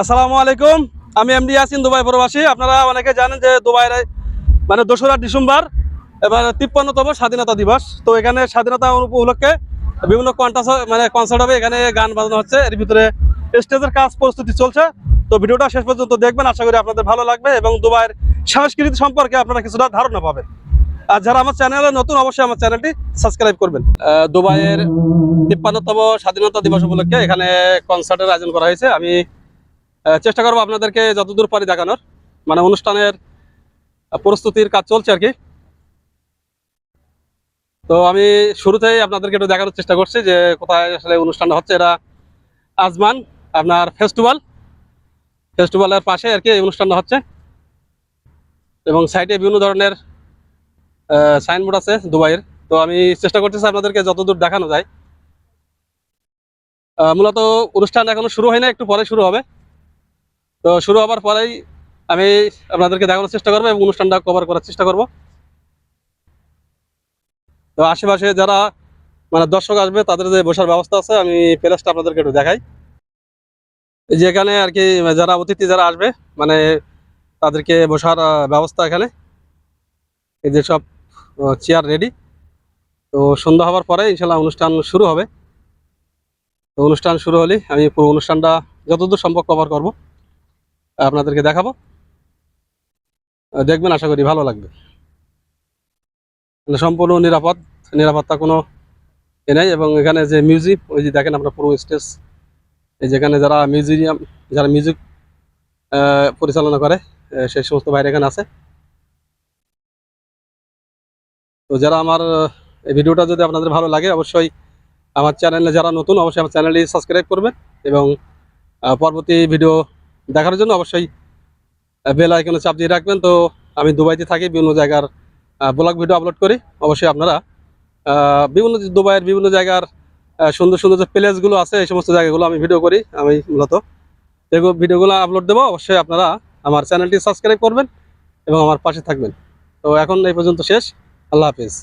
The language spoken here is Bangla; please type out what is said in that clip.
আসসালামু আলাইকুম। আমি এমডি ইয়াসিন, দুবাই প্রবাসী। আপনারা অনেকে জানেন যে দুবাইয়ের মানে দোসরা ডিসেম্বর, এবার তিপ্পান্নতম স্বাধীনতা দিবস। তো এখানে স্বাধীনতা উপলক্ষে বিভিন্ন কন্টাস মানে কনসার্ট হবে। এখানে গান বাজানো হচ্ছে। এর ভিতরে স্টেজের কাজ প্রস্তুতি চলছে। তো ভিডিওটা শেষ পর্যন্ত দেখবেন। আশা করি আপনাদের ভালো লাগবে এবং দুবাইয়ের সংস্কৃতি সম্পর্কে আপনারা কিছুটা ধারণা পাবেন। আর যারা আমার চ্যানেলে নতুন, অবশ্যই আমার চ্যানেলটি সাবস্ক্রাইব করবেন। দুবাইয়ের তিপ্পান্নতম স্বাধীনতা দিবস উপলক্ষে এখানে কনসার্টের আয়োজন করা হয়েছে। আমি চেষ্টা করব আপনাদেরকে যতদূর পারি দেখানোর। মানে অনুষ্ঠানের প্রস্তুতির কাজ চলছে আর কি। তো আমি শুরুতেই আপনাদেরকে একটু দেখানোর চেষ্টা করছি যে কোথায় আসলে অনুষ্ঠানটা হচ্ছে। এটা আজমান, আপনার ফেস্টিভ্যাল। ফেস্টিভ্যালের পাশে আর কি এই অনুষ্ঠানটা হচ্ছে। এবং সাইডে বিভিন্ন ধরনের সাইনবোর্ড আছে দুবাইয়ের। তো আমি চেষ্টা করতেছি আপনাদেরকে যতদূর দেখানো যায়। মূলত অনুষ্ঠান এখনও শুরু হয় না একটু পরে শুরু হবে। তো শুরু হবার পরেই আমি আপনাদেরকে দেখানোর চেষ্টা করব এবং অনুষ্ঠানটা কভার করার চেষ্টা করব। তো আশেপাশে যারা মানে দর্শক আসবে, তাদের যে বসার ব্যবস্থা আছে, আমি প্লেসটা আপনাদেরকে একটু দেখাই। যেখানে আর কি, যারা অতিথি যারা আসবে মানে তাদেরকে বসার ব্যবস্থা এখানে। এই যে সব চেয়ার রেডি তো সন্ধ্যা হওয়ার পরে ইনশাল্লাহ অনুষ্ঠান শুরু হবে। তো অনুষ্ঠান শুরু হলে আমি পুরো অনুষ্ঠানটা যতদূর সম্ভব কভার করব। আপনাদেরকে দেখাবো। দেখবেন, আশা করি ভালো লাগবে। সম্পূর্ণ নিরাপদ, নিরাপত্তা কোনো এ নেই এবং এখানে যে মিউজিক, ওই যে দেখেন আমরা পুরো স্টেজ। এই যেখানে যারা মিউজিয়াম, যারা মিউজিক পরিচালনা করে সেই সমস্ত বাইরে এখানে আছে। তো যারা আমার এই ভিডিওটা যদি আপনাদের ভালো লাগে, অবশ্যই আমার চ্যানেলে যারা নতুন, অবশ্যই আমার চ্যানেলটি সাবস্ক্রাইব করবেন এবং পরবর্তী ভিডিও দেখার জন্য অবশ্যই বেল আইকনে চাপ দিয়ে রাখবেন। তো আমি দুবাইতে থাকি, বিভিন্ন জায়গার ব্লগ ভিডিও আপলোড করি। অবশ্যই আপনারা বিভিন্ন দুবাইয়ের বিভিন্ন জায়গার সুন্দর সুন্দর যে প্লেসগুলো আছে, এই সমস্ত জায়গাগুলো আমি ভিডিও করি। আমি মূলত এগুলো ভিডিওগুলো আপলোড দেবো। অবশ্যই আপনারা আমার চ্যানেলটি সাবস্ক্রাইব করবেন এবং আমার পাশে থাকবেন। তো এখন এই পর্যন্ত শেষ। আল্লাহ হাফিজ।